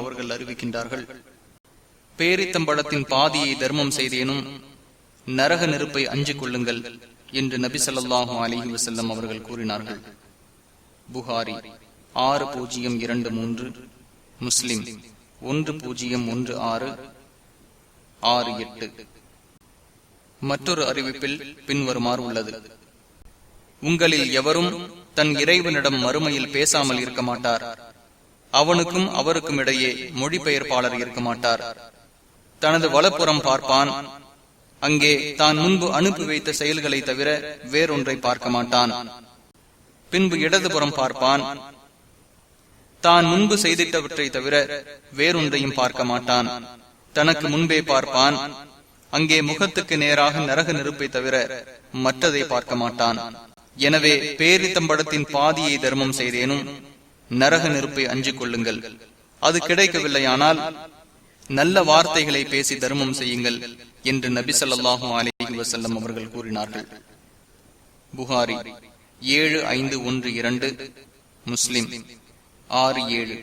அவர்கள் அறிவிக்கின்றார்கள் பேரித்தம்பழத்தின் பாதியை தர்மம் செய்தேனும் நரக நெருப்பை அஞ்சு கொள்ளுங்கள் என்று நபி ஸல்லல்லாஹு அலிஹி வசல்லம் அவர்கள் கூறினார்கள். புகாரி ஆறு பூஜ்ஜியம் இரண்டு மூன்று முஸ்லிம் ஒன்று பூஜ்ஜியம் ஒன்று ஆறு ஆறு எட்டு. மற்றொரு அறிவிப்பில் பின்வருமாறு உள்ளது. உங்களில் எவரும் தன் இறைவனிடம் மறுமையில் பேசாமல் இருக்க மாட்டார். அவனுக்கும் அவருக்கும் இடையே மொழிபெயர்ப்பாளர் இருக்க மாட்டார். தனது வலப்புறம் பார்ப்பான். அங்கே தான் முன்பு அனுப்பி வைத்த செயல்களை தவிர வேறொன்றை பார்க்க மாட்டான். பின்பு இடதுபுறம் பார்ப்பான். தான் முன்பு செய்திட்டவற்றை தவிர வேறொன்றையும் பார்க்க மாட்டான். தனக்கு முன்பே பார்ப்பான். அங்கே முகத்துக்கு நேராக நரக நெருப்பை தவிர மற்றதை பார்க்க மாட்டான். எனவே பேரித்தம்படத்தின் பாதியை தர்மம் செய்தேனும் நரக நெருப்பை அஞ்சிக் கொள்ளுங்கள். அது கிடைக்கவில்லையானால் நல்ல வார்த்தைகளை பேசி தர்மம் செய்யுங்கள் என்று நபி ஸல்லல்லாஹு அலி வசல்லம் அவர்கள் கூறினார்கள். புகாரி ஏழு ஐந்து ஒன்று இரண்டு முஸ்லிம் ஆறு ஏழு.